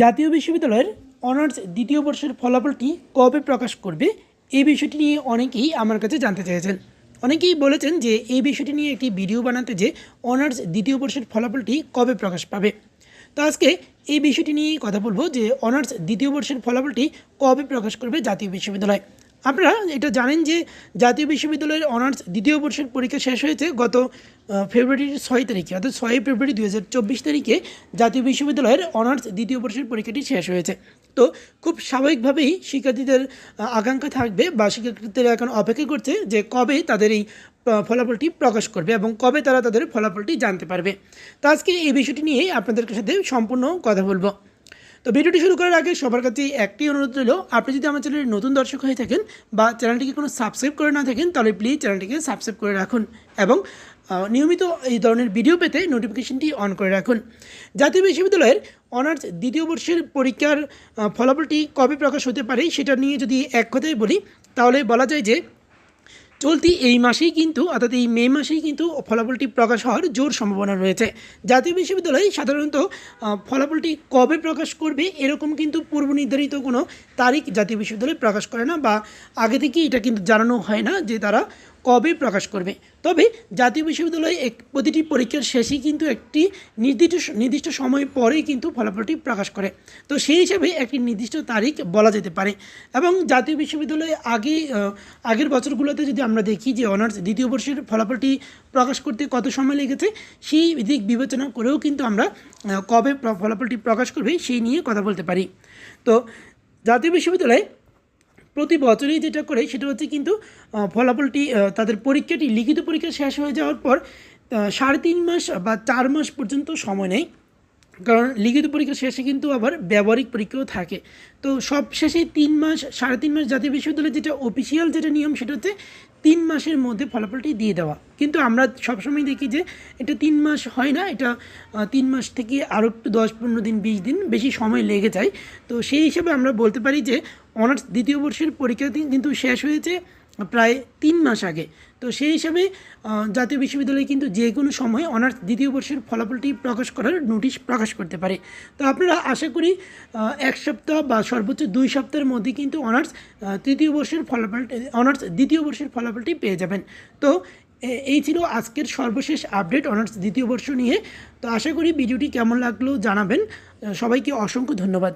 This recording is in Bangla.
জাতীয় বিশ্ববিদ্যালয়ের অনার্স দ্বিতীয় বর্ষের ফলাফলটি কবে প্রকাশ করবে এই বিষয়টি নিয়ে অনেকেই আমার কাছে জানতে চেয়েছেন। অনেকেই বলেছেন যে এই বিষয়টি নিয়ে একটি ভিডিও বানাতে যে অনার্স দ্বিতীয় বর্ষের ফলাফলটি কবে প্রকাশ পাবে। তো আজকে এই বিষয়টি নিয়েই কথা বলব যে অনার্স দ্বিতীয় বর্ষের ফলাফলটি কবে প্রকাশ করবে জাতীয় বিশ্ববিদ্যালয়। আপনারা এটা জানেন যে জাতীয় বিশ্ববিদ্যালয়ের অনার্স দ্বিতীয় বর্ষের পরীক্ষা শেষ হয়েছে গত ফেব্রুয়ারির ছয় তারিখে, অর্থাৎ ছয়ই ফেব্রুয়ারি দু হাজার চব্বিশ তারিখে জাতীয় বিশ্ববিদ্যালয়ের অনার্স দ্বিতীয় বর্ষের পরীক্ষাটি শেষ হয়েছে। তো খুব স্বাভাবিকভাবেই শিক্ষার্থীদের আকাঙ্ক্ষা থাকবে বা শিক্ষার্থীরা এখন অপেক্ষা করছে যে কবে তাদের এই ফলাফলটি প্রকাশ করবে এবং কবে তারা তাদের ফলাফলটি জানতে পারবে। তো আজকে এই বিষয়টি নিয়েই আপনাদের সাথে সম্পূর্ণ কথা বলব। তো ভিডিওটি শুরু করার আগে সবার কাছে একটি অনুরোধ রইল। আপনি যদি আমার চ্যানেলের নতুন দর্শক হয়ে থাকেন বা চ্যানেলটিকে কোনো সাবস্ক্রাইব করে না থাকেন, তাহলে প্লিজ চ্যানেলটিকে সাবস্ক্রাইব করে রাখুন এবং নিয়মিত এই ধরনের ভিডিও পেতে নোটিফিকেশনটি অন করে রাখুন। জাতীয় বিশ্ববিদ্যালয়ের অনার্স দ্বিতীয় বর্ষের পরীক্ষার ফলাফলটি কবে প্রকাশ হতে পারে সেটা নিয়ে যদি এক কথায় বলি, তাহলে বলা যায় যে চলতি এই মাসেই কিন্তু, অর্থাৎ এই মে মাসেই কিন্তু ফলাফলটি প্রকাশ হওয়ার জোর সম্ভাবনা রয়েছে। জাতীয় বিশ্ববিদ্যালয় সাধারণত ফলাফলটি কবে প্রকাশ করবে এরকম কিন্তু পূর্ব নির্ধারিত কোনো তারিখ জাতীয় বিশ্ববিদ্যালয় প্রকাশ করে না বা আগে থেকেই এটা কিন্তু জানানো হয় না যে তারা কবে প্রকাশ করবে? তবে জাতীয় বিশ্ববিদ্যালয়ে এক, প্রতিটি পরীক্ষার শেষেই কিন্তু একটি নির্দিষ্ট নির্দিষ্ট সময় পরেই কিন্তু ফলাফলটি প্রকাশ করে। তো সেই হিসাবে একটি নির্দিষ্ট তারিখ বলা যেতে পারে। এবং জাতীয় বিশ্ববিদ্যালয়ে আগে আগের বছরগুলোতে যদি আমরা দেখি যে অনার্স দ্বিতীয় বর্ষের ফলাফলটি প্রকাশ করতে কত সময় লেগেছে, সেই দিক বিবেচনা করেও কিন্তু আমরা কবে ফলাফলটি প্রকাশ করবে সেই নিয়ে কথা বলতে পারি। তো জাতীয় বিশ্ববিদ্যালয় প্রতি বছরই যেটা করে সেটা হচ্ছে কিন্তু ফলাফলটি তাদের পরীক্ষাটি, লিখিত পরীক্ষা শেষ হয়ে যাওয়ার পর সাড়ে তিন মাস বা চার মাস পর্যন্ত সময় নেয়। কারণ লিখিত পরীক্ষা শেষে কিন্তু আবার ব্যবহারিক পরীক্ষাও থাকে। তো সব শেষে তিন মাস, সাড়ে তিন মাস জাতীয় বিশ্ববিদ্যালয়ের যেটা অফিসিয়াল যেটা নিয়ম সেটা হচ্ছে তিন মাসের মধ্যে ফলাফলটি দিয়ে দেওয়া। কিন্তু আমরা সবসময় দেখি যে এটা তিন মাস হয় না, এটা তিন মাস থেকে আরও একটু দশ, পনেরো দিন, বিশ দিন বেশি সময় লেগে যায়। তো সেই হিসাবে আমরা বলতে পারি যে অনার্স দ্বিতীয় বর্ষের পরীক্ষা কিন্তু শেষ হয়েছে। প্রায় তিন মাস আগে। তো সেই হিসাবে জাতীয় বিশ্ববিদ্যালয় কিন্তু যে কোনো সময় অনার্স দ্বিতীয় বর্ষের ফলাফলটি প্রকাশ করার নোটিশ প্রকাশ করতে পারে। তো আপনারা আশা করি এক সপ্তাহ বা সর্বোচ্চ দুই সপ্তাহের মধ্যে কিন্তু অনার্স তৃতীয় বর্ষের ফলাফল, অনার্স দ্বিতীয় বর্ষের ফলাফলটি পেয়ে যাবেন। তো এই ছিল আজকের সর্বশেষ আপডেট অনার্স দ্বিতীয় বর্ষ নিয়ে। তো আশা করি ভিডিওটি কেমন লাগল জানাবেন। সবাইকে অসংখ্য ধন্যবাদ।